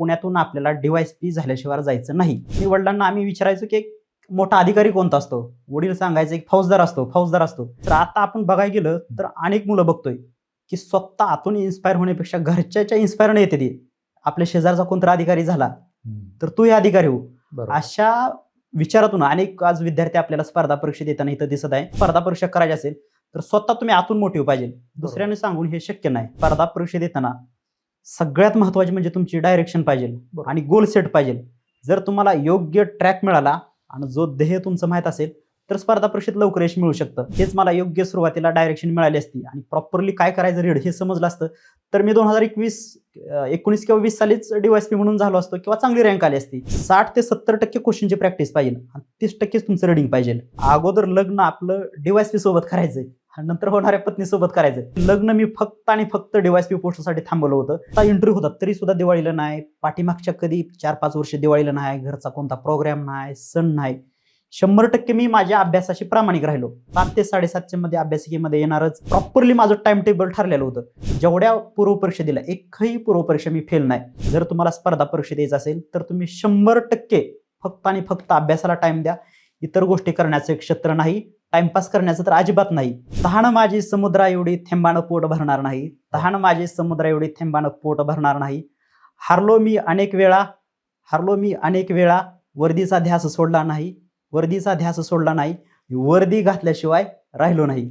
पुण्यातून आपल्याला डिवायस पी झाल्याशिवाय जायचं नाही. मी वडिलांना आम्ही विचारायचो की एक मोठा अधिकारी कोणता असतो? वडील सांगायचे एक फौजदार असतो फौजदार असतो. तर आता आपण बघायला गेलं तर अनेक मुलं बघतोय की स्वतः आतून इन्स्पायर होण्यापेक्षा घरच्याच्या इन्स्पायरने येते ती. आपल्या शेजारचा कोणता अधिकारी झाला तर तूही अधिकारी हो. अशा विचारातून अनेक आज विद्यार्थी आपल्याला स्पर्धा परीक्षा देताना इथं दिसत आहे. स्पर्धा परीक्षा करायची असेल तर स्वतः तुम्ही आतून मोटिव्ह पाहिजे. दुसऱ्याने सांगून हे शक्य नाही. स्पर्धा परीक्षा देताना सगळ्यात महत्त्वाचे म्हणजे तुमची डायरेक्शन पाहिजे. आणि गोल सेट पाहिजे. जर तुम्हाला योग्य ट्रॅक मिळाला आणि जो ध्येय तुमचं माहीत असेल तर स्पर्धा परीक्षेत लवकर यश मिळू शकतं. हेच मला योग्य सुरुवातीला डायरेक्शन मिळाली असती आणि प्रॉपरली काय करायचं रीड हे समजलं असतं तर मी दोन हजार एकवीस एकोणीस किंवा वीस सालीच डीवायसपी म्हणून झालो असतो किंवा चांगली रँक आली असती. साठ ते सत्तर टक्के क्वेश्चनची प्रॅक्टिस पाहिजे आणि तीस टक्केच तुमचं रिडिंग पाहिजे. अगोदर लग्न आपलं डीवायसपी सोबत करायचंय. नंतर होणाऱ्या पत्नीसोबत करायचं लग्न मी फक्त आणि फक्त डीवायसपी पोस्टसाठी थांबवलं होतं. आता इंटरव्ह्यू होता तरी सुद्धा दिवाळीला नाही. पाठीमागच्या कधी चार पाच वर्ष दिवाळीला नाही. घरचा कोणता प्रोग्राम नाही सण नाही. शंभर टक्के मी माझ्या अभ्यासाशी प्रामाणिक राहिलो. सात ते साडेसातच्या मध्ये अभ्यासिकेमध्ये येणारच प्रॉपरली माझं टाइम टेबल ठरलेलं होतं. जेवढ्या पूर्वपरीक्षा दिल्या एकही पूर्वपरीक्षा मी फेल नाही. जर तुम्हाला स्पर्धा परीक्षा द्यायचं असेल तर तुम्ही शंभर टक्के फक्त आणि फक्त अभ्यासाला टाइम द्या. इतर गोष्टी करण्याचं क्षेत्र नाही टाइमपास करण्याचं तर अजिबात नाही. तहान माझी समुद्रा एवढी थेंबानं पोट भरणार नाही. तहान माझी समुद्रा एवढी थेंबानं पोट भरणार नाही. हारलो मी अनेक वेळा हारलो मी अनेक वेळा वर्दीचा ध्यास सोडला नाही वर्दीचा ध्यास सोडला नाही वर्दी घातल्याशिवाय राहिलो नाही.